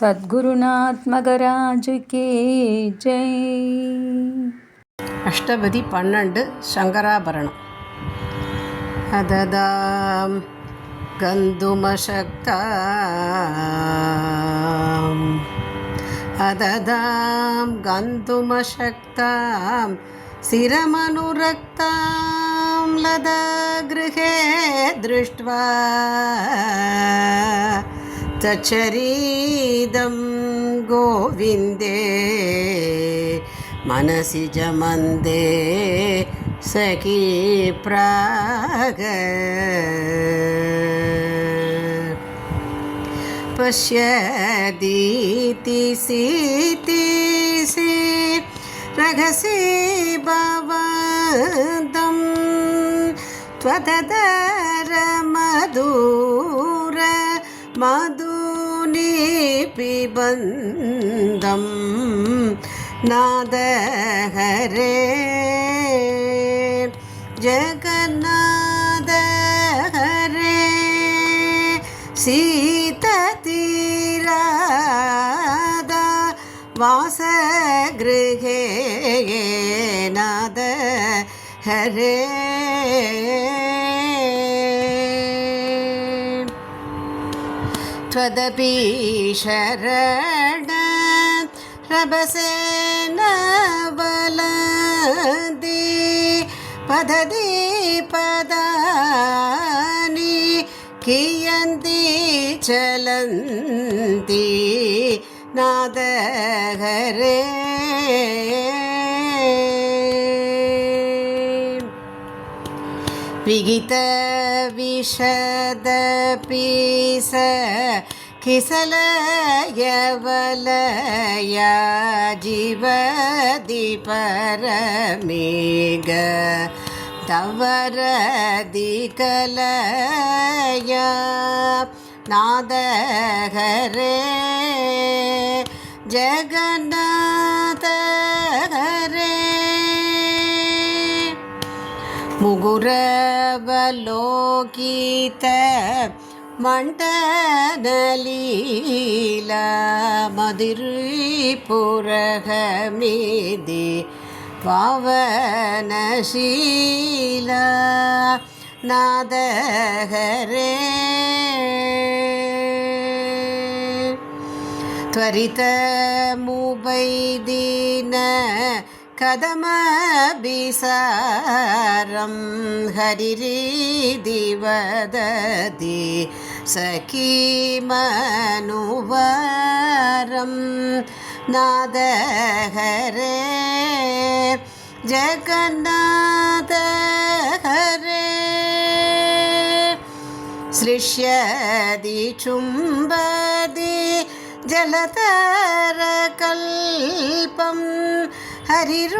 சத்குருநாத்மகராஜுக்கே ஜெய். அஷ்டபதி பன்னெண்டு சங்கராபரணம். அததாம் கந்துமசக்தா அததாம் கந்துமசக்தாம். சிரமனுரக்தாம் லதா கிருஹே திருஷ்டுவா तच्छरीदं गोविन्दे मनसि जमन्दे सखी प्राग पश्यदीति सीतिसि रघसि भवदं त्वदरमधुर मधुनि पिबन्दं பிரபந்தம் நாதஹரே ஜகநாதஹரே சீதீராதா வாசகிருகே நாத ஹரே त्वदपि शरण रभसेन बलदि पदति पदानि कियन्ति चलन्ति नादहरे विगितविशदपि स किसलयवलया जीवदि परमेग तवरदिकलया नादहरे जगन्नाथ मुगुरवलोकित मण्डनलीला मधुरीपुरहमिदि पावनशीला नादहरे त्वरितमुबैदिन कदमभिसारं हरिरीदि वदति सखीमनुवारं नादहरे जगन्नाथ हरे सृष्यदि चुम्बदि जलतरकल्पं ഹരിരൂപഗദയിതി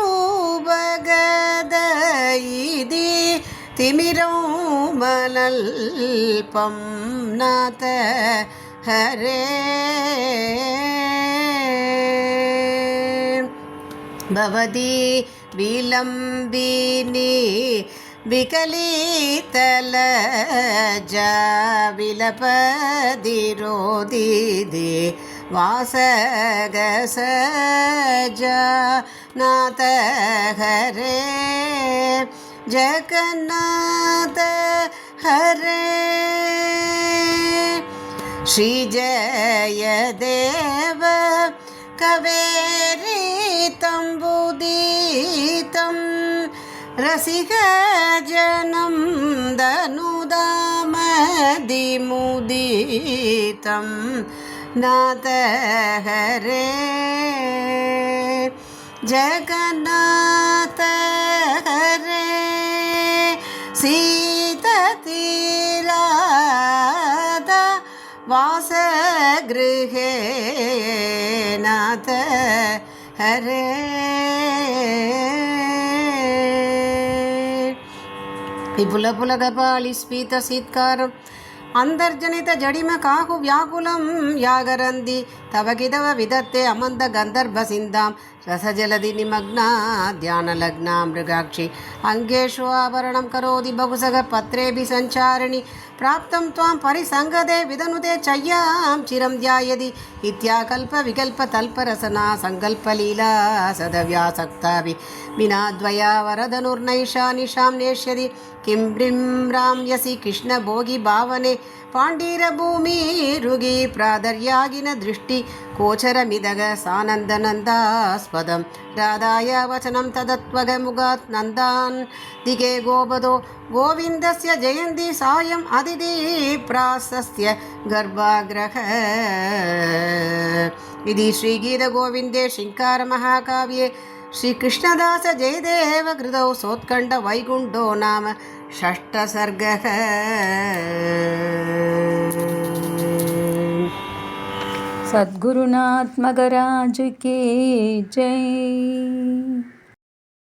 തിമിരോമലൽപം നാഥ ഹരേ ഭവതി വിലംബിനി വികലീതലജ വിലപതിരോധീതി नाथ हरे जगन्नाथ हरे। श्रीजयदेव कवेरितम्बुदीतं रसिकजनं दनुदामदिमुदितं नाथ हरे जगन्नाथ हरे सीततीराद वासगृहे नाथ हरे विपुलपुलगपालिस्फीतसीत्कारम् ಅಂತರ್ಜನಿತ ಜಡಿಮ ಕಾಹು ವ್ಯಾಕುಲಂ ಯಾಗರಂದಿ ತವಗಿದವ ವಿಧತ್ತೆ ಅಮಂದ ಗಂಧರ್ಭ ಸಿಂಧಾಂ ರಸಜಲದಿ ನಿಮಗ್ನ ಧ್ಯಾನಲಗ್ನ ಮೃಗಾಕ್ಷಿ ಅಂಗೇಶು ಆಭರಣಂ ಕರೋದಿ ಬಗುಸಗ ಪತ್ರೇಭಿ ಸಂಚಾರಣಿ பிராப்தம் துவாம் பரிசங்கதே விதனுதே சையாம் சிரம் தியாயதி. இத்தியாகல்ப விகல்ப தல்பரசனா சங்கல்பலீலா சதவியாசக்தாபி. வினாத்வயா வரதனுர்நைஷா நிஷாம் நேஷ்யதி. கிம் பிரிம்ராம்யசி கிருஷ்ண போகி பாவனே. பாண்டீரபூமி ருகி பிராதர்யாகின திருஷ்டி. கோச்சரமிதக சானந்தநந்தாஸ்பதம் ராதாய வச்சனம் ததத்வக முகாத் நந்தான். திகே கோபதோ गोविन्दस्य जयन्ती सायम् अदिति प्रासस्य गर्भाग्रह इति श्रीगीतगोविन्दे शृङ्गारमहाकाव्ये श्रीकृष्णदास जयदेव कृतौ सोत्कण्ठवैकुण्ठो नाम षष्ठसर्गः सद्गुरुनाथ मगराज के जय